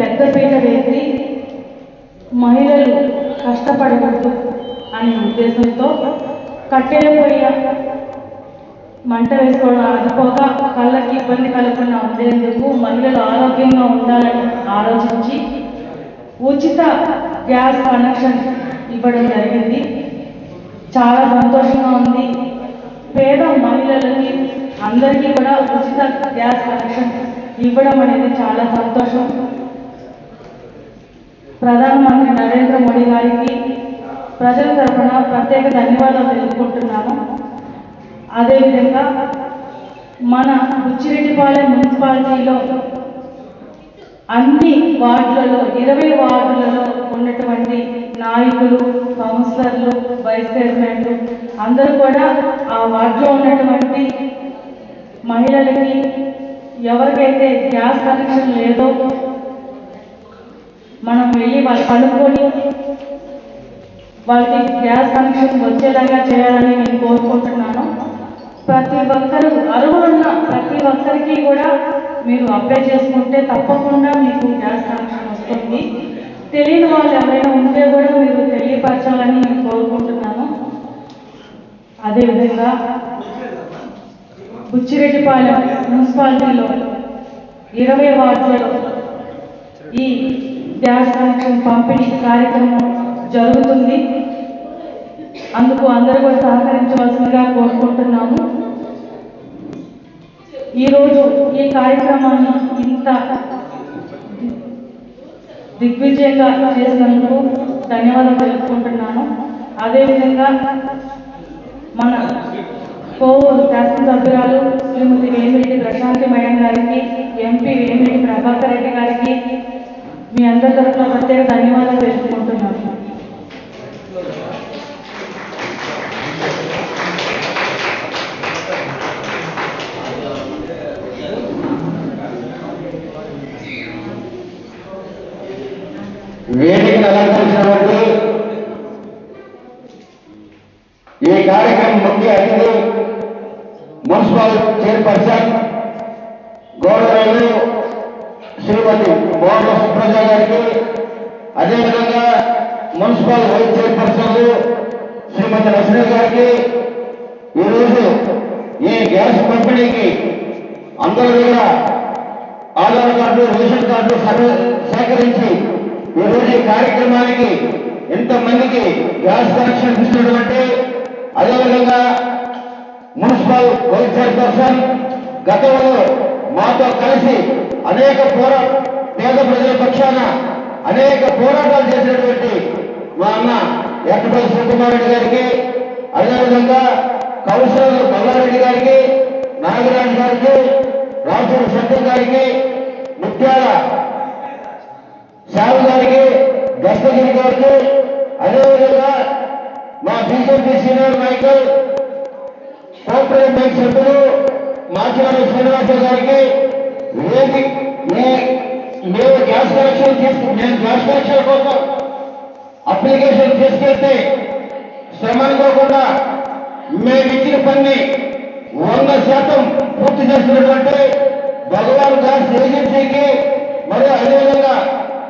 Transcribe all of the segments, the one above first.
పెద్దపీట వేసి మహిళలు కష్టపడకూడదు అనే ఉద్దేశంతో కట్టెల పొయ్య మంట వేసుకోవడం అది కళ్ళకి ఇబ్బంది కలగకుండా ఉండేందుకు మహిళలు ఆరోగ్యంగా ఉండాలని ఆలోచించి ఉచిత గ్యాస్ కనెక్షన్ ఇవ్వడం జరిగింది. చాలా సంతోషంగా ఉంది. పేద మహిళలకి అందరికీ కూడా ఉచిత గ్యాస్ కనెక్షన్ ఇవ్వడం అనేది చాలా సంతోషం. ప్రధానమంత్రి నరేంద్ర మోడీ గారికి ప్రజల తరఫున ప్రత్యేక ధన్యవాదాలు తెలుపుకుంటున్నాను అదేవిధంగా మన ఉచ్చిరెడ్డిపాలెం మున్సిపాలిటీలో అన్ని వార్డులలో ఇరవై వార్డులలో ఉన్నటువంటి నాయకులు కౌన్సిలర్లు వైస్ చైర్మన్లు అందరూ కూడా ఆ వార్డులో ఉన్నటువంటి మహిళలకి ఎవరికైతే గ్యాస్ కనెక్షన్ లేదో మనం వెళ్ళి వాళ్ళు కనుక్కొని వాళ్ళకి గ్యాస్ కనెక్షన్ వచ్చేలాగా చేయాలని నేను కోరుకుంటున్నాను. ప్రతి ఒక్కరు అర్హులున్న ప్రతి ఒక్కరికి కూడా మీరు అప్లై చేసుకుంటే తప్పకుండా మీకు గ్యాస్ కనెక్షన్ వస్తుంది. తెలియని వాళ్ళు ఎవరైనా ఉంటే కూడా మీరు తెలియపరచాలని నేను కోరుకుంటున్నాను. అదేవిధంగా బుచ్చిరెడ్డిపాలెం మున్సిపాలిటీలో ఇరవై వార్డులలో ఈ గ్యాస్ కనెక్షన్ పంపిణీ కార్యక్రమం జరుగుతుంది. అందుకు అందరూ కూడా సహకరించవలసిందిగా కోరుకుంటున్నాము. ఈరోజు ఈ కార్యక్రమాన్ని ఇంత దిగ్విజయంగా చేసినందుకు ధన్యవాదాలు తెలుపుకుంటున్నాను. అదేవిధంగా మన కోవూరు శాసనసభ్యురాలు శ్రీమతి వేమిరెడ్డి ప్రశాంతి మేడం గారికి ఎంపీ వేమిరెడ్డి ప్రభాకర్ రెడ్డి గారికి మీ అందరి తరఫున ప్రత్యేక ధన్యవాదాలు తెలుపుకుంటున్నాను వేదికను అలంకరించినటువంటి ఈ కార్యక్రమం ముఖ్య అతిథి మున్సిపల్ చైర్పర్సన్ గౌరవలు శ్రీమతి మోహన సుప్రజ గారికి అదేవిధంగా municipal vice chairperson Shrimati Rashmi గారికి ఈరోజు ఈ గ్యాస్ పంపిణీకి అందరూ కూడా ఆధార్ కార్డు రేషన్ కార్డు సేకరించి ఈరోజు ఈ కార్యక్రమానికి ఎంతమందికి గ్యాస్ కనెక్షన్ ఇస్తున్నటువంటి అదేవిధంగా మున్సిపల్ వైస్ చైర్పర్సన్ గతంలో మాతో కలిసి అనేక పోరా పేద ప్రజల పక్షాన అనేక పోరాటాలు చేసినటువంటి మా అన్న ఎక్కపల్లి శివకుమార్ రెడ్డి గారికి అదేవిధంగా కౌన్సిలర్ మల్లారెడ్డి గారికి నాగరాజు గారికి రాజుడు శంకర్ గారికి ముత్యాల సాగు గారికి దస్తగిరి గారికి అదేవిధంగా మా బీజేపీ సీనియర్ నాయకులు కోఆపరేటివ్ బ్యాంక్ సభ్యులు మాచివారి శ్రీనివాసరావు గారికి వేది మేము గ్యాస్ కనెక్షన్ తీసుకు మేము గ్యాస్ కనెక్షన్ కోసం అప్లికేషన్ తీసుకెళ్తే శ్రమ అనుకోకుండా మేము ఇచ్చిన పని వంద శాతం పూర్తి చేసినటువంటి భగవాన్ గ్యాస్ ఏజెన్సీకి మరియు అదేవిధంగా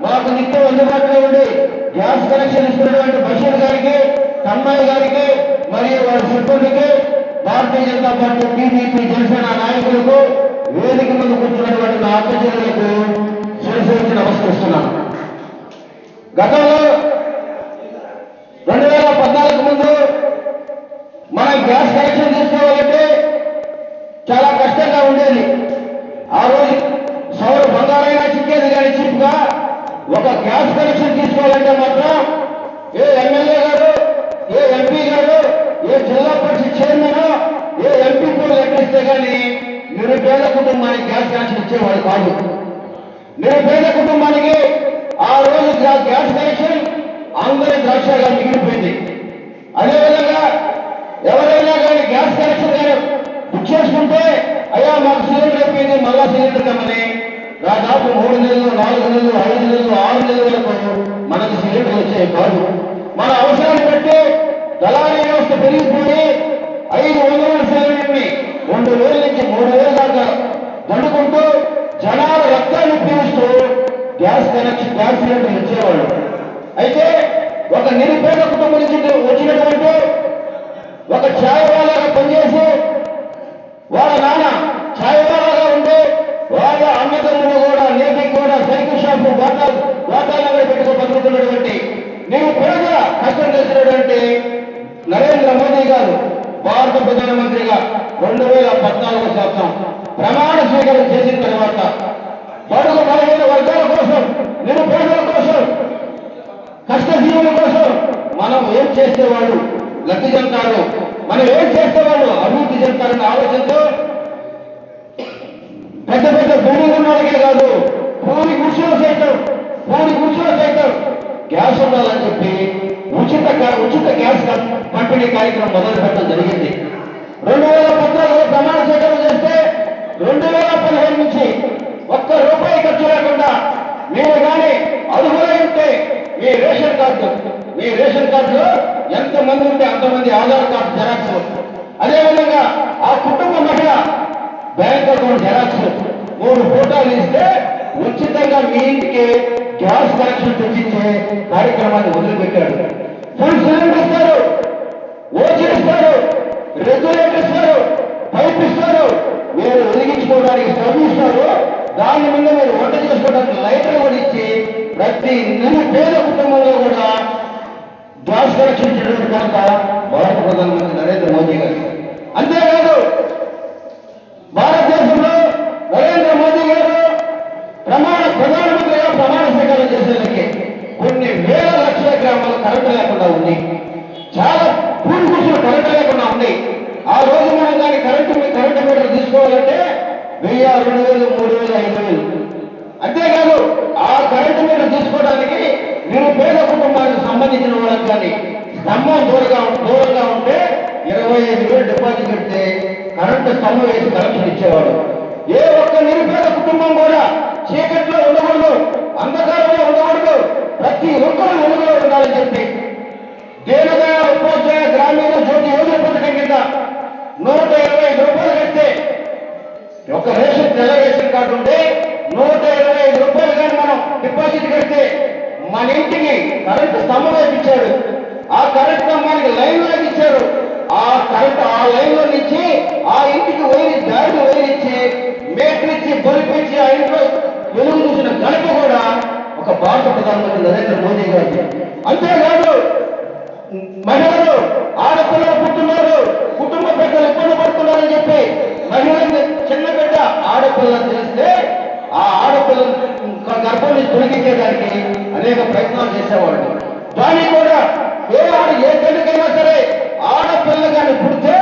మాకు నిత్యం అందుబాటులో ఉండి గ్యాస్ కనెక్షన్ ఇస్తున్నటువంటి బషీర్ గారికి తన్మయ్య గారికి మరియు వారి సిబ్బందికి భారతీయ జనతా పార్టీ టీడీపీ జనసేన నాయకులకు వేదిక మీద కూర్చున్నటువంటి నా అక్కచెల్లెలకు శిరసేసి నమస్కరిస్తున్నాను. గతంలో రెండు వేల పద్నాలుగు ముందు మనం గ్యాస్ కనెక్షన్ తీసుకోవాలంటే చాలా కష్టంగా ఉండేది. ఆ రోజు సౌర బంగారైనా చిక్కేది కానీ చిప్గా ఒక గ్యాస్ కనెక్షన్ తీసుకోవాలంటే మాత్రం ఏ ఎమ్మెల్యే గారు ఏ ఎంపీ గారు ఏ జిల్లా పరిషత్ చైర్మన్ ఏ ఎంపీ కూడా లెక్కిస్తే కానీ నిరుపేద కుటుంబానికి గ్యాస్ కనెక్షన్ ఇచ్చేవాడు కాదు. నిరుపేద కుటుంబానికి ఆ రోజు గ్యాస్ కనెక్షన్ అందరి ద్రాక్షగా మిగిలిపోయింది. అదేవిధంగా ఎవరైనా కానీ గ్యాస్ కనెక్షన్ కానీ బుక్ చేసుకుంటే అయ్యా మాకు సిలిండర్ అయిపోయింది మళ్ళా సిలిండర్ కమ్మని. దాదాపు మూడు నెలలు నాలుగు నెలలు ఐదు నెలలు ఆరు నెలల వరకు మనకు సిలిండర్ వచ్చే కాదు. మన అవసరాన్ని బట్టి దళారీ వ్యవస్థ పెరిగిపోయి ఐదు వందల సిలిండర్ని రెండు వేల నుంచి మూడు వేల దాకా దండుకుంటూ జనాల రక్తాన్ని పీలుస్తూ గ్యాస్ కనెక్షన్ గ్యాస్ సిలిండర్ ఇచ్చేవాళ్ళు. అయితే ఒక నిరుపేద కుటుంబం నుంచి వచ్చినటువంటి ఒక ఛాయ్ వాళ్ళగా పనిచేసి వాళ్ళ నాన్న ఛాయ్ వాళ్ళగా ఉంటే వాళ్ళ అన్నదమ్ములు కూడా నేటికి కూడా సైకిల్ షాప్ వాటాలు వాటాలు పెట్టుకో బతుకుతున్నటువంటి నీవు పేద కష్టం చేసినటువంటి నరేంద్ర మోదీ గారు భారత ప్రధానమంత్రిగా రెండు వేల పద్నాలుగు సంవత్సరం ప్రమాణ స్వీకారం చేసిన తర్వాత బడుగు బలహీన వర్గాల కోసం నిరుపేదల కోసం కష్టజీవుల కోసం మనం ఏం చేసేవాళ్ళు? లబ్ధి చెందుతారు. మనం ఏం చేసేవాళ్ళు? అభివృద్ధి చెందారన్న ఆలోచనతో పెద్ద పెద్ద బిల్డింగ్ ఉన్న వాళ్ళకే కాదు భూమి గుడిసెలో సైతం భూమి గుడిసెలో సైతం గ్యాస్ ఉండాలని చెప్పి ఉచిత ఉచిత గ్యాస్ కం- పంపిణీ కార్యక్రమం మొదలు పెట్టడం జరిగింది. రెండు వేల పద్నాలుగులో ప్రమాణ స్వీకారం చేస్తే రెండు వేల పదిహేను నుంచి ఒక్క రూపాయి ఖర్చు లేకుండా మీరు కానీ అర్హులై ఉంటే మీ రేషన్ కార్డు మీ రేషన్ కార్డులో ఎంత మంది ఉంటే అంతమంది ఆధార్ కార్డు జెరాక్స్ అదేవిధంగా ఆ కుటుంబ మహిళ బ్యాంక్ అకౌంట్ జెరాక్స్ మూడు ఫోటోలు ఇస్తే ఉచితంగా మీ ఇంటికి గ్యాస్ కనెక్షన్ తెచ్చించే కార్యక్రమాన్ని వదిలిపెట్టాడు ఫుల్ సిలిండర్ ఇస్తారు ఓజీ ఇస్తారు రెగ్యులేటర్ ఇస్తారు పైప్ ఇస్తారు మీరు వెలిగించుకోవడానికి స్టవ్ ఇస్తారు దాని మీద మీరు వంట చేసుకోవడానికి లైటర్ కూడా ఇచ్చి ప్రతి నిరుపేద కుటుంబంలో కూడా గ్యాస్ కనెక్షన్ ఇచ్చినటువంటి ఘనత భారత ప్రధానమంత్రి నరేంద్ర మోదీ గారు అంతేకాదు భారతదేశంలో నరేంద్ర మోదీ గారు ప్రమాణ ప్రధానమంత్రిగా ప్రమాణ స్వీకారం చేసేందుకు కొన్ని వేల లక్షల గ్రామాలు కరెంటు లేకుండా ఉంది చాలా పూడి గుర్తులు కరెంటు లేకుండా ఉంది ఆ రోజు మనం దాని కరెంటు మీ- కరెంటు మీటర్ తీసుకోవాలంటే వెయ్యి రెండు వేలు మూడు వేలు ఐదు వేలు అంతేకాదు ఆ కరెంటు మీటర్ తీసుకోవడానికి నిరుపేద కుటుంబానికి సంబంధించిన వాళ్ళకి కానీ స్తంభం దూరంగా దూరంగా ఉంటే ఇరవై ఐదు వేలు డిపాజిట్ పెడితే కరెంటు స్తంభం వేసి కనెక్షన్ ఇచ్చేవాడు ఏ ఒక్క నిరుపేద కుటుంబం కూడా చీకట్లో ఉండకూడదు అంధకారంలో ఉండకూడదు ప్రతి ఒక్కరు వెలుగులో ఉండాలని చెప్పి దీనదయ ఉపాధ్యాయ గ్రామీణ జ్యోతి యోజన పథకం కింద నూట ఇరవై ఐదు రూపాయలు కడితే ఒక రేషన్ తెల్ల రేషన్ కార్డు ఉంటే నూట ఇరవై ఐదు రూపాయలు కానీ మనం డిపాజిట్ కడితే మన ఇంటికి కరెంట్ స్తంభం వేపించాడు ఆ కరెంట్ స్తంభానికి లైన్ లాగా ఇచ్చారు. ఆ కరెంట్ ఆ లైన్లో నుంచి ఆ ఇంటికి వైరి దారిని వైరించి మేటర్ బలిపించి ఆ ఇంట్లో వెలుగు చూసిన ఘనత కూడా ఒక భారత ప్రధానమంత్రి నరేంద్ర మోదీ గారు. అంతేకాదు మహిళలు ఆడపిల్లలు పుట్టున్నారు కుటుంబ పెద్దలు ఇబ్బంది పడుతున్నారని చెప్పి మహిళలు చిన్న బిడ్డ ఆడపిల్లని తెలిస్తే ఆ ఆడపిల్లని గర్భం నుంచి తొలగించేదానికి అనేక ప్రయత్నాలు చేసేవాళ్ళు. దాన్ని కూడా ఏ ఆడ ఏ తల్లికైనా సరే ఆడపిల్ల కానీ పుడితే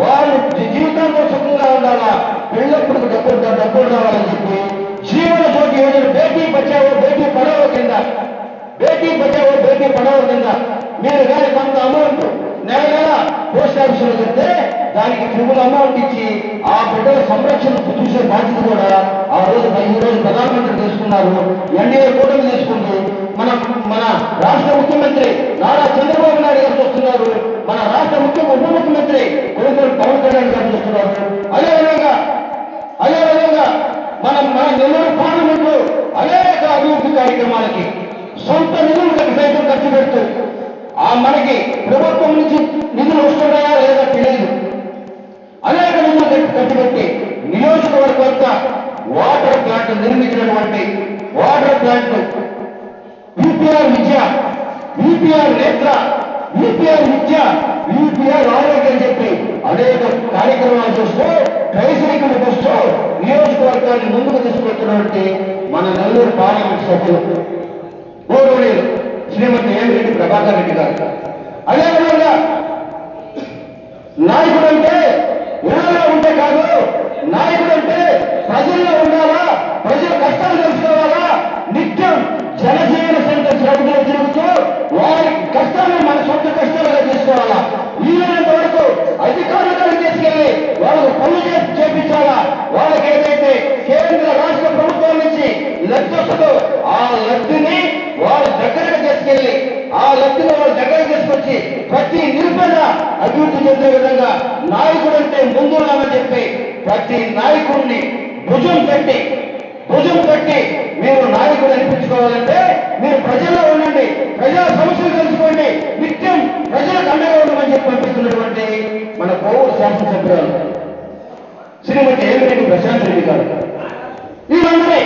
వాళ్ళు జీవితంలో సుఖంగా ఉండాలి. ప్రధానమంత్రి తీసుకున్నారు ఎన్డీఏ కూటమి తీసుకుంది. మన మన రాష్ట్ర ముఖ్యమంత్రి నారా చంద్రబాబు నాయుడు గారు వస్తున్నారు. మన రాష్ట్ర ముఖ్య ఉప ముఖ్యమంత్రి కొడుకులు పవన్ కళ్యాణ్ గారు చూస్తున్నారు అదేవిధంగా అదేవిధంగా మనం మన నెల్లూరు పార్లమెంట్లో అనేక అభివృద్ధి కార్యక్రమాలకి సొంత నిధులు కట్టి సైతం ఖర్చు పెడుతూ ఆ మనకి ప్రభుత్వం నుంచి నిధులు వస్తున్నాయా లేదా తెలియదు అనేక నిధులు కట్టి కట్టిపెట్టి నియోజకవర్గం అంతా వాటర్ ప్లాంట్ నిర్మించినటువంటి వాటర్ ప్లాంట్ యూపీఆర్ విద్య యూపీఆర్ నేత్ర యూపీఆర్ విద్య యూపీఆర్ ఆరోగ్యం చెప్పి అనేక కార్యక్రమాలు చూస్తూ ట్రైసైకిల్ చూస్తూ నియోజకవర్గాన్ని ముందుకు తీసుకొచ్చినటువంటి మన నెల్లూరు పార్లమెంట్ సభ్యులు గౌరవనీయులు శ్రీమతి ఏమిరెడ్డి ప్రభాకర్ రెడ్డి గారు. అదేవిధంగా నాయకుడు అంటే ఊళ్ళో ఉంటే కాదు నాయకుడు అంటే ప్రజల్లో ఉండాలా ప్రజల కష్టాలు తెలుసుకోవాలా నిత్యం జనజీవన సెంటర్ శ్రమలో తిరుగుతూ వారి కష్టాలను మన సొంత కష్టాలుగా తీసుకోవాలా వీలైనంత వరకు అధికారులను తీసుకెళ్ళి వాళ్ళకు పనులు చేసి చేపించాలా? వాళ్ళకి ఏదైతే కేంద్ర రాష్ట్ర ప్రభుత్వం నుంచి లబ్ధి వస్తుందో ఆ లబ్ధిని వాళ్ళ దగ్గరకు తీసుకెళ్ళి ఆ లబ్ధిని వాళ్ళ దగ్గర తీసుకొచ్చి ప్రతి నిరుపేద అభివృద్ధి చెందే విధంగా నాయకుడు అంటే ముందున్నామని చెప్పి ప్రతి నాయకుడిని భుజం పెట్టి భుజం పెట్టి మీరు నాయకుడు అనిపించ తీసుకోవాలంటే మీరు ప్రజల్లో ఉండండి ప్రజల సమస్యలు తెలుసుకోండి నిత్యం ప్రజలకు అండగా ఉండమని చెప్పి పంపిస్తున్నటువంటి మన కోవూరు శాసనసభ్యురాలు శ్రీమతి ఏమిరెడ్డి ప్రశాంత్ రెడ్డి గారు వీళ్ళందరే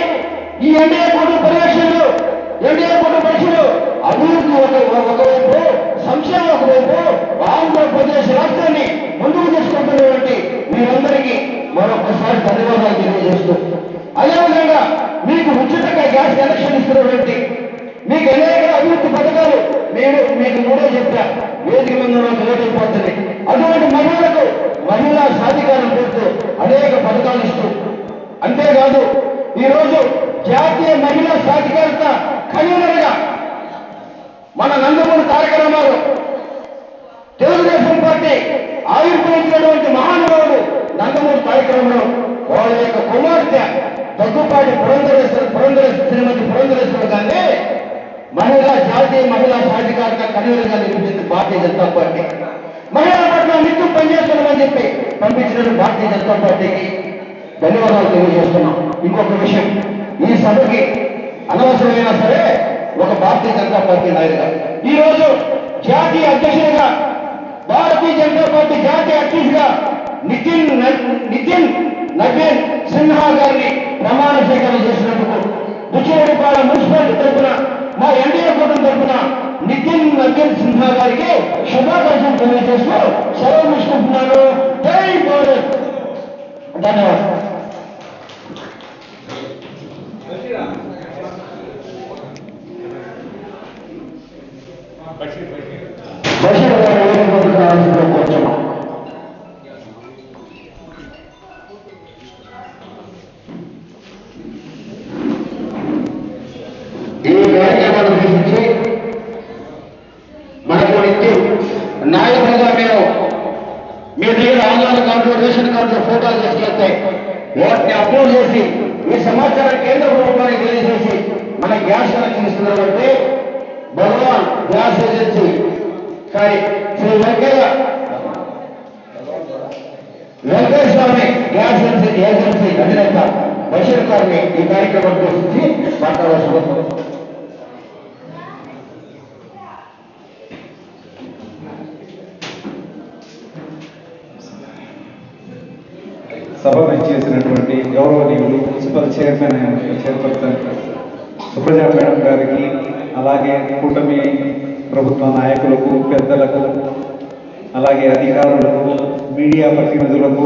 ఈ ఎన్డీఏ కూటమి పర్యవేక్షణలు ఎన్డీఏ కూటమి పరీక్షలు అభివృద్ధి ఒక ఒకవైపు సంక్షేమం ఒకవైపు ఆంధ్రప్రదేశ్ రాష్ట్రాన్ని ముందుకు తీసుకుంటున్నటువంటి మీరందరికీ మరొకసారి ధన్యవాదాలు తెలియజేస్తూ అదేవిధంగా మీకు ఉచితంగా గ్యాస్ కనెక్షన్ ఇస్తున్నటువంటి మీకు అనేక అభివృద్ధి పథకాలు నేను మీకు మూడో చెప్పా వేదిక మీద తెలియజైపోతుంది అటువంటి మహిళలకు మహిళా సాధికారం పెడుతూ అనేక పథకాలు ఇస్తూ అంతేకాదు ఈరోజు జాతీయ మహిళా సాధికారత కన్వీనర్గా మన నందమూరి తారక రామారావు తెలుగుదేశం పార్టీ ఆవిర్భవించినటువంటి మహానుభావుడు నందమూరి తారక రామారావు వాళ్ళ యొక్క దగ్గుపాటి పురంధరేశ్వర పురంధర శ్రీమతి పురంధరేశ్వర గారిని మహిళా జాతీయ మహిళా సాధికారత కన్వీనర్గా నియమించింది భారతీయ జనతా పార్టీ. మహిళల పట్ల నిత్యం పనిచేస్తున్నామని చెప్పి పంపించిన భారతీయ జనతా పార్టీకి ధన్యవాదాలు తెలియజేస్తున్నాం. ఇంకొక విషయం ఈ సభకి అనవసరమైనా సరే ఒక భారతీయ జనతా పార్టీ నాయకుగా ఈరోజు జాతీయ అధ్యక్షుడిగా భారతీయ జనతా పార్టీ జాతీయ అధ్యక్షుడిగా నితిన్ నితిన్ నవీన్ సిన్హా గారిని ప్రమాణ స్వీకారం చేసినందుకు బుచ్చిరెడ్డిపాలెం మున్సిపాలిటీ తరఫున మా ఎన్డీఏ కూటమి తరఫున నితిన్ నవీన్ సిన్హా గారికి శుభాకాంక్షలు తెలియజేస్తూ సెలవు తీసుకుంటున్నాను. జై భారత్! ధన్యవాదాలు. బషీర్ గారు వేదిక మీదకి రావాల్సిందిగా కోరుతున్నాం. ఈ కార్యక్రమాన్ని ఉద్దేశించి మనకు నిత్యం నాయకులుగా మేము మీ దగ్గర ఆన్లైన్ కార్డు రేషన్ కార్డు ఫోటోలు తీసుకెళ్తే వాటిని అప్లోడ్ చేసి ఈ సమాచారం కేంద్ర ప్రభుత్వానికి తెలియజేసి మన గ్యాస్ కనెక్షన్ ఇస్తున్నారంటే Bhagavan gas agency sorry Shri Venkayya Venkayya Swamy gas agency agency అధినేత బషీర్ గారిని ఈ కార్యక్రమం ఉద్దేశించి మాట్లాడవలసిన సభను ఇచ్చేసినటువంటి గౌరవనీయులు municipal chairman and chairperson Supraja madam గారికి అలాగే కూటమి ప్రభుత్వ నాయకులకు పెద్దలకు అలాగే అధికారులకు మీడియా ప్రతినిధులకు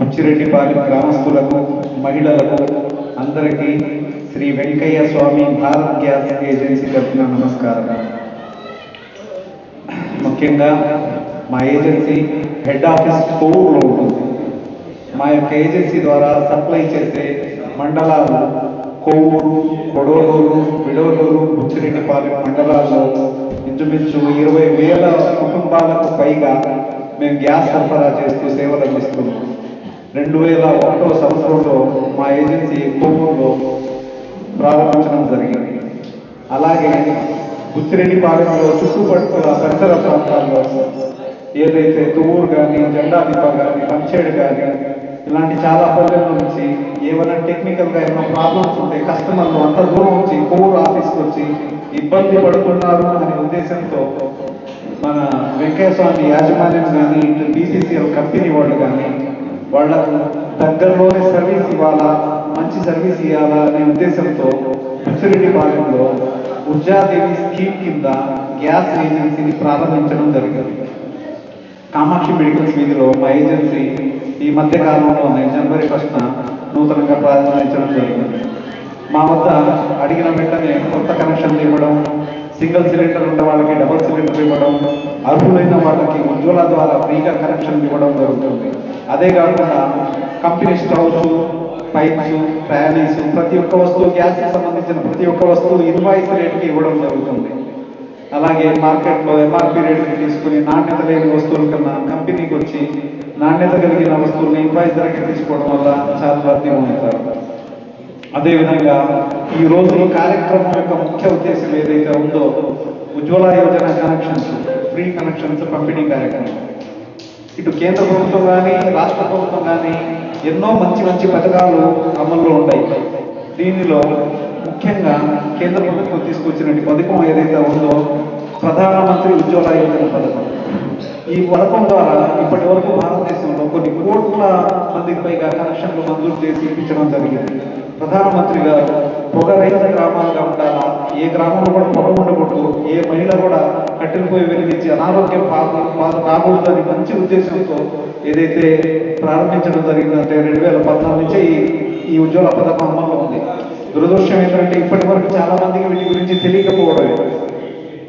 బుచ్చిరెడ్డిపాలెం గ్రామస్తులకు మహిళలకు అందరికీ శ్రీ వెంకయ్య స్వామి భారత్ గ్యాస్ ఏజెన్సీ తరఫున నమస్కారం. ముఖ్యంగా మా ఏజెన్సీ హెడ్ ఆఫీస్ కోవూరులో ఉంటుంది. మా యొక్క ఏజెన్సీ ద్వారా సప్లై చేసే మండలాలు కోవూరు కొడవలూరు విడవలూరు బుచ్చిరెడ్డిపాలెం మండలాల్లో ఇంచుమించు ఇరవై వేల కుటుంబాలకు పైగా మేము గ్యాస్ సరఫరా చేస్తూ సేవలు అందిస్తున్నాం. రెండు వేల ఒకటో సంవత్సరంలో మా ఏజెన్సీ కోవూరులో ప్రారంభించడం జరిగింది. అలాగే బుచ్చిరెడ్డిపాలెంలో చుట్టుపక్కల పరిసర ప్రాంతాల్లో ఏదైతే తువ్వూరు కానీ జెండాదిప కానీ పంచేడు కానీ ఇలాంటి చాలా పల్లెల నుంచి ఏమైనా టెక్నికల్గా ఏమైనా ప్రాబ్లమ్స్ ఉంటే కస్టమర్లు అంత దూరం వచ్చి కోవూరు ఆఫీస్కి వచ్చి ఇబ్బంది పడుతున్నారు అనే ఉద్దేశంతో మన వెంకయ్య స్వామి యాజమాన్యం కానీ ఇటు బీసీసీఎల్ కంపెనీ వాళ్ళు కానీ వాళ్ళకు దగ్గరలోనే సర్వీస్ ఇవ్వాలా మంచి సర్వీస్ ఇవ్వాలా అనే ఉద్దేశంతో బుచ్చిరెడ్డిపాలెంలో ఉర్జాదేవి స్కీమ్ కింద గ్యాస్ ఏజెన్సీని ప్రారంభించడం జరిగింది. కామాక్షి మెడికల్స్ వీధిలో మా ఏజెన్సీ ఈ మధ్య కాలంలోనే జనవరి ఫస్ట్న నూతనంగా ప్రారంభించడం జరిగింది. మా వద్ద అడిగిన వెంటనే కొత్త కనెక్షన్లు ఇవ్వడం సింగిల్ సిలిండర్ ఉన్న వాళ్ళకి డబుల్ సిలిండర్ ఇవ్వడం అర్హులైన వాళ్ళకి ఉజ్వల ద్వారా ఫ్రీగా కనెక్షన్ ఇవ్వడం జరుగుతుంది. అదే కాకుండా కంపెనీ స్టవ్స్ పైప్స్ ఫ్యాన్స్ ప్రతి ఒక్క వస్తువు గ్యాస్కి సంబంధించిన ప్రతి ఒక్క వస్తువు ఇన్వాయిస్ రేట్కి ఇవ్వడం జరుగుతుంది. అలాగే మార్కెట్లో ఎంఆర్పి రేట్కి తీసుకుని నాణ్యత లేని వస్తువుల కన్నా కంపెనీకి వచ్చి నాణ్యత కలిగిన వస్తువుల్ని ఇన్వాయిస్ ధరకి తీసుకోవడం వల్ల చాలా లబ్ధి అదేవిధంగా ఈ రోజు కార్యక్రమం యొక్క ముఖ్య ఉద్దేశం ఏదైతే ఉందో Ujjwala Yojana connections free connections పంపిణీ కార్యక్రమం. ఇటు కేంద్ర ప్రభుత్వం కానీ రాష్ట్ర ప్రభుత్వం కానీ ఎన్నో మంచి మంచి పథకాలు అమల్లో ఉన్నాయి దీనిలో ముఖ్యంగా కేంద్ర ప్రభుత్వం తీసుకొచ్చిన పథకం ఏదైతే ఉందో ప్రధానమంత్రి ఉజ్వల యోజన పథకం. ఈ పథకం ద్వారా ఇప్పటి వరకు భారతదేశంలో కొన్ని కోట్ల మందికి పైగా కనెక్షన్లు మంజూరు చేసి ఇప్పించడం జరిగింది. ప్రధానమంత్రి గారు పొగ రహిత గ్రామాలుగా ఉండాలా? ఏ గ్రామంలో కూడా పొగ ఉండకూడదు. ఏ మహిళ కూడా కట్టెలు పోయి వెలిగించి అనారోగ్యం బాగు బాధ రాకూడదని మంచి ఉద్దేశంతో ఏదైతే ప్రారంభించడం జరిగిందంటే రెండు వేల పద్నాలుగు నుంచే ఈ ఈ ఉజ్వల పథకం అమల్లో ఉంది. దురదృష్టం ఏంటంటే ఇప్పటి వరకు చాలా మందికి వీటి గురించి తెలియకపోవడమే.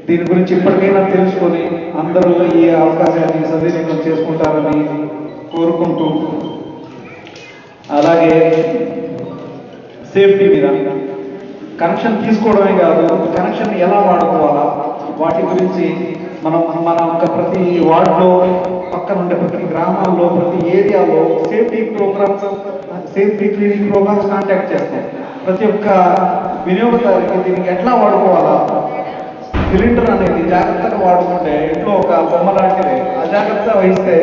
దీని గురించి ఇప్పటికైనా తెలుసుకొని అందరూ ఈ అవకాశాన్ని సద్వినియోగం చేసుకుంటారని కోరుకుంటూ అలాగే సేఫ్టీ మీద కనెక్షన్ తీసుకోవడమే కాదు కనెక్షన్ ఎలా వాడుకోవాలా వాటి గురించి మనం మన యొక్క ప్రతి వార్డులో పక్కన ఉండే ప్రతి గ్రామాల్లో ప్రతి ఏరియాలో safety programmes safety cleaning programmes contact చేస్తాం. ప్రతి ఒక్క వినియోగదారుకి దీనికి ఎట్లా వాడుకోవాలా? సిలిండర్ అనేది జాగ్రత్తగా వాడుకుంటే ఇంట్లో ఒక బొమ్మ లాంటిది. అజాగ్రత్త వహిస్తే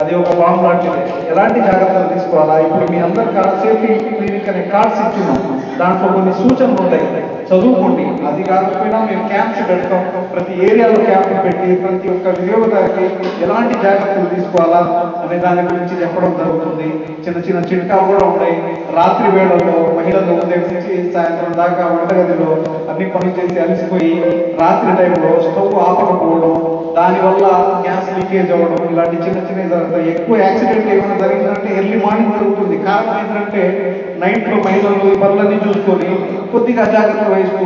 అది ఒక బాంబు లాంటిది. ఎలాంటి జాగ్రత్తలు తీసుకోవాలా? ఇప్పుడు మీ అందరు సేఫ్టీ క్లినిక్ అనే కార్డ్స్ ఇచ్చినాం దాంట్లో కొన్ని సూచనలు ఉంటాయి. చదువుకోండి. అది కాకపోయినా మేము క్యాంప్స్ పెడతాం. ప్రతి ఏరియాలో క్యాంప్ పెట్టి ప్రతి ఒక్క వినియోగదారికి ఎలాంటి జాగ్రత్తలు తీసుకోవాలా అనే దాని గురించి చెప్పడం జరుగుతుంది. చిన్న చిన్న చిట్కాలు కూడా ఉంటాయి. రాత్రి వేళల్లో మహిళలు ఉదయం నుంచి సాయంత్రం దాకా వంటగదిలో అన్ని పనులు చేసి అలసిపోయి రాత్రి టైంలో స్టవ్ ఆపకపోవడం దానివల్ల గ్యాస్ లీకేజ్ అవ్వడం ఇలాంటి చిన్న చిన్న ఎక్కువ యాక్సిడెంట్ ఏమైనా జరిగిందంటే ఎర్లీ మార్నింగ్ జరుగుతుంది. కారణం ఏంటంటే నైట్లో మహిళలు ఈ పనులన్నీ చూసుకొని కొద్దిగా అజాగ్రత్త వయసు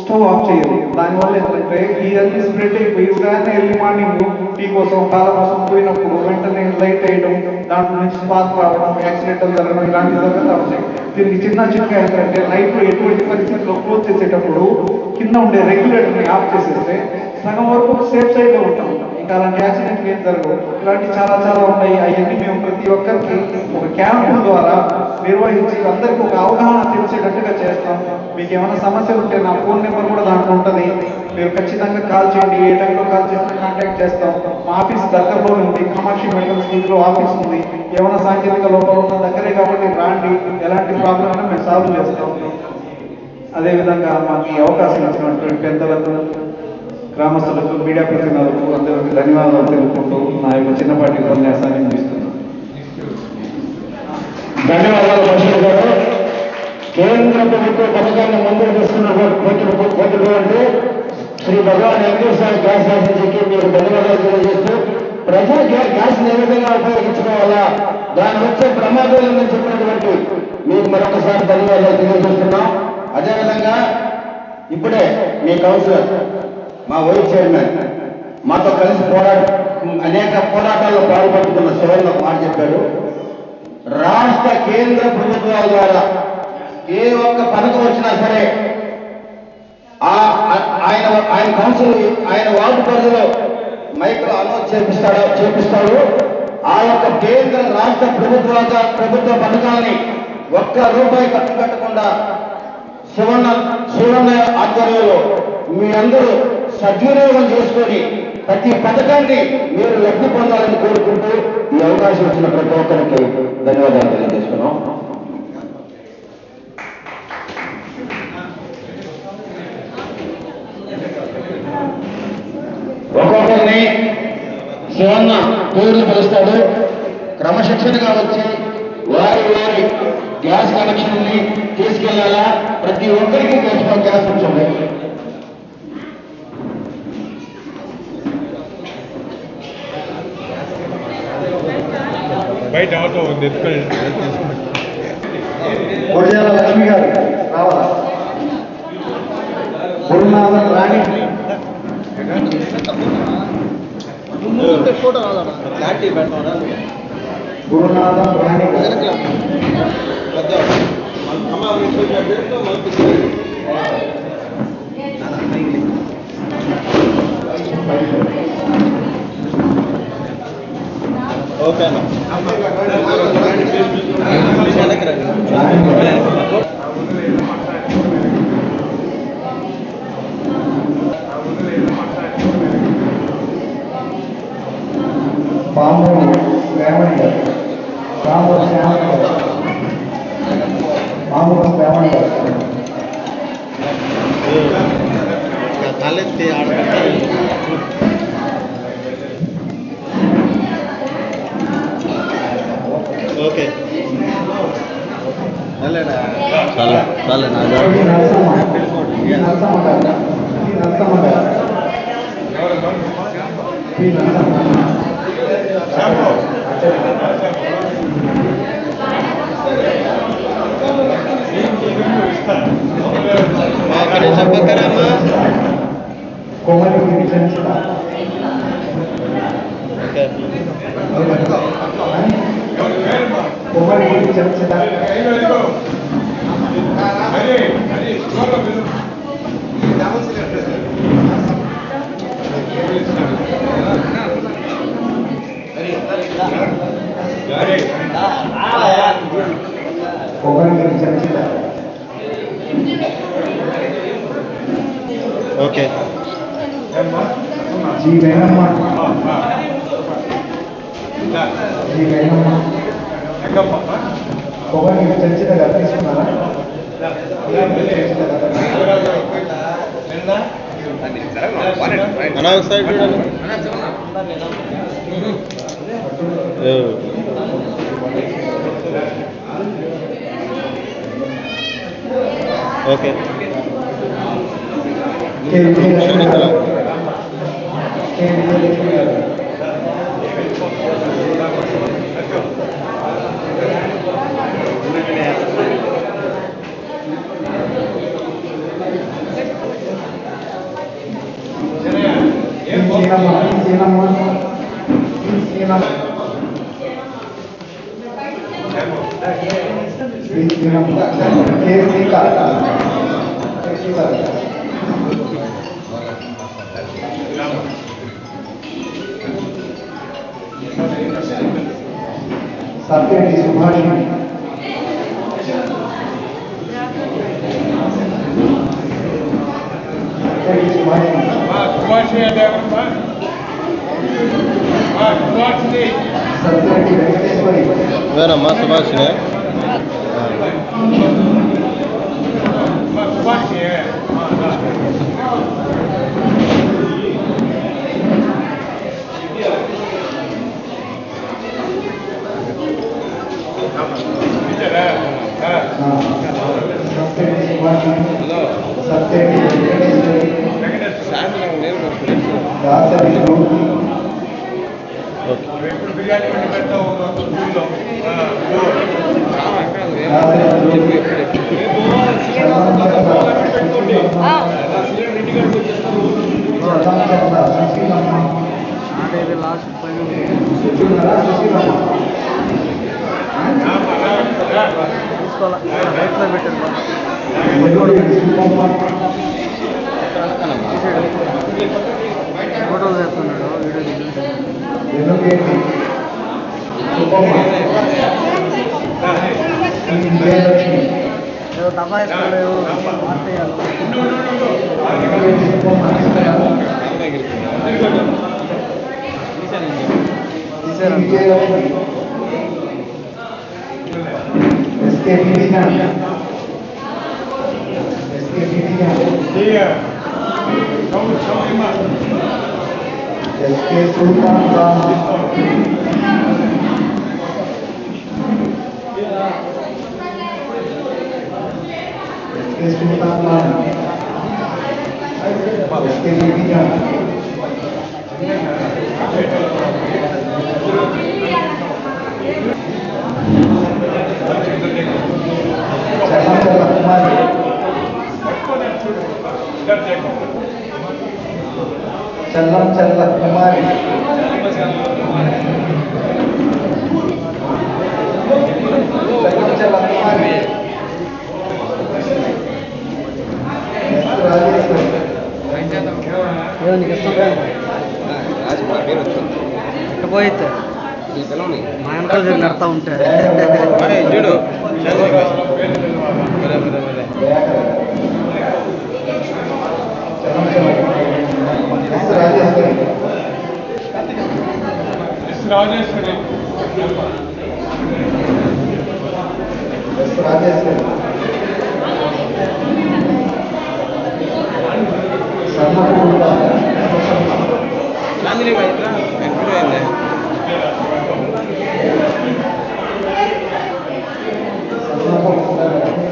స్టవ్ ఆఫ్ చేయరు. దానివల్ల ఏంటంటే ఈ స్ప్రెడ్ అయిపోయి ఉదయాన్నే ఎర్లీ మార్నింగ్ టీ కోసం పాల కోసం పోయినప్పుడు వెంటనే లైట్ వేయడం దాంట్లో నుంచి స్పార్క్ రావడం యాక్సిడెంట్ జరగడం ఇలాంటి జరుగుతూ దీనికి చిన్న చిన్న ఏంటంటే నైట్లో ఎటువంటి పరిస్థితుల్లో క్లోజ్ చేసేటప్పుడు కింద ఉండే రెగ్యులేటర్ని ఆఫ్ చేసేస్తే సగం వరకు సేఫ్ సైడ్లో ఉంటాం. ఇంకా అలాంటి యాక్సిడెంట్లు ఏం జరగవు. ఇలాంటి చాలా చాలా ఉన్నాయి. అవన్నీ మేము ప్రతి ఒక్కరికి ఒక క్యాంపుల ద్వారా నిర్వహించి అందరికీ ఒక అవగాహన తెలిసేటట్టుగా చేస్తాం. మీకు ఏమైనా సమస్యలు ఉంటే నా ఫోన్ నెంబర్ కూడా దాంట్లో ఉంటుంది. మీరు ఖచ్చితంగా కాల్ చేయండి. ఏ టైంలో కాల్ చేసినా కాంటాక్ట్ చేస్తాం. మా ఆఫీస్ దగ్గరలో ఉంది. కామాక్షి మెడికల్ స్కూల్లో ఆఫీస్ ఉంది. ఏమైనా సాంకేతిక లోపాలు ఉన్న దగ్గరే కాబట్టి రాండి. ఎలాంటి ప్రాబ్లం అయినా మేము సాల్వ్ చేస్తాం. అదేవిధంగా మాకు ఈ అవకాశం ఇచ్చినటువంటి పెద్దలకు గ్రామస్తులకు మీడియా ప్రతినిధులకు అందరికీ ధన్యవాదాలు తెలుపుకుంటూ నా యొక్క చిన్నపాటి ఉపన్యాసాన్ని ముగిస్తున్నాను. ధన్యవాదాలు బషీర్ గారు. కేంద్ర ప్రభుత్వ పథకాన్ని ముందుకు తీసుకున్నటువంటి శ్రీ భగవాన్ వెంకటేశ్వర గ్యాస్ ఏజెన్సీకి మీరు ధన్యవాదాలు తెలియజేస్తూ ప్రజలు గ్యాస్ ఏ విధంగా ఉపయోగించుకోవాలా? దాని వచ్చే ప్రమాదాల నుంచి చెప్పినటువంటి మీకు మరొకసారి ధన్యవాదాలు తెలియజేస్తున్నాం. అదేవిధంగా ఇప్పుడే మీ కౌన్సిలర్ మా వైస్ చైర్మన్ మాతో కలిసి పోరాట అనేక పోరాటాల్లో పాల్పడుతున్న శివన్ మాట చెప్పాడు. రాష్ట్ర కేంద్ర ప్రభుత్వాల ద్వారా ఏ ఒక్క పథకం వచ్చినా సరే ఆ- ఆయన ఆయన కౌన్సిల్ ఆయన వార్డు పరిధిలో మైక్లో అనౌన్స్ చేపిస్తాడు చేపిస్తాడు. ఆ యొక్క కేంద్ర రాష్ట్ర ప్రభుత్వ ప్రభుత్వ పథకాన్ని ఒక్క రూపాయి ఖర్చు పెట్టకుండా శివన్న శివన్న ఆధ్వర్యంలో మీ అందరూ సద్వినియోగం చేసుకొని ప్రతి పథకాన్ని మీరు లబ్ధి పొందాలని కోరుకుంటూ ఈ అవకాశం ఇచ్చిన ప్రతి ఒక్కరికి ధన్యవాదాలు తెలియజేస్తున్నాం. ఒక్కొక్కరిని సువర్ణ పేర్లు పిలుస్తాడు. క్రమశిక్షణగా వచ్చి వారి వారి గ్యాస్ కనెక్షన్ని తీసుకెళ్ళాలా? ప్రతి ఒక్కరికి గ్యాస్ గ్యాస్ ఉంచండి. బయట ఆటో ఉంది ఎత్తుకొని గురజాల లక్ష్మి గారు రావాలా గురునాథన్ రాణి గురునాథన్ రాణి గారు Okay పాము శ్రావణి గారు పాము శ్రావణి గారు పాము శ్రావణి గారు తలెత్తి ఆడతారు Gracias. Komali విజయంత okay G Venamma G Venamma Komali విజయంత గారు తీసుకున్నారా అన్నా సైడ్ చూడండి ఓకే Thank you. గారు కే విజయలక్ష్మి గారు సీనమ్మ సీనమ్మ సీనమ్మ సీనమ్మ కే సీత ఫోటోలు చేస్తున్నాడు వీడియో ఏదో తప్పా ఇస్తున్నాడు quiero es que mi vida. Es que mi vida. Es que tu papá. Es que es su mamá es que mi vida. కుమారి ఎస్ రాజేశ్వరి ఏదో నీకు ఇష్టం పోయితే మా వెనకాల తిరిగి నడతా ఉంటే मेरा मेरा मेरा राजेश्वरी राजेश्वरी Thank you.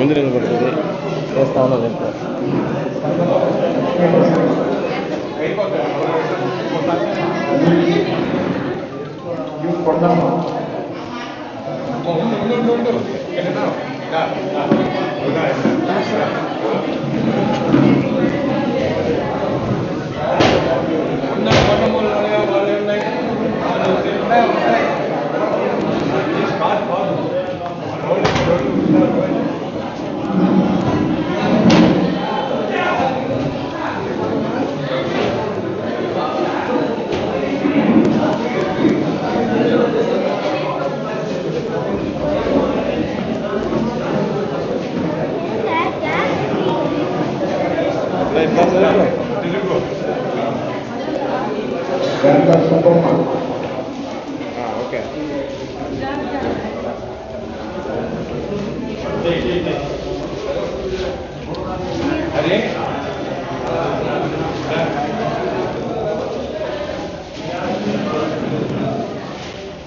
ముందు నిలబడుతుంది. చేస్తా ఉన్నది ఇప్పుడు గంట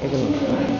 ఏ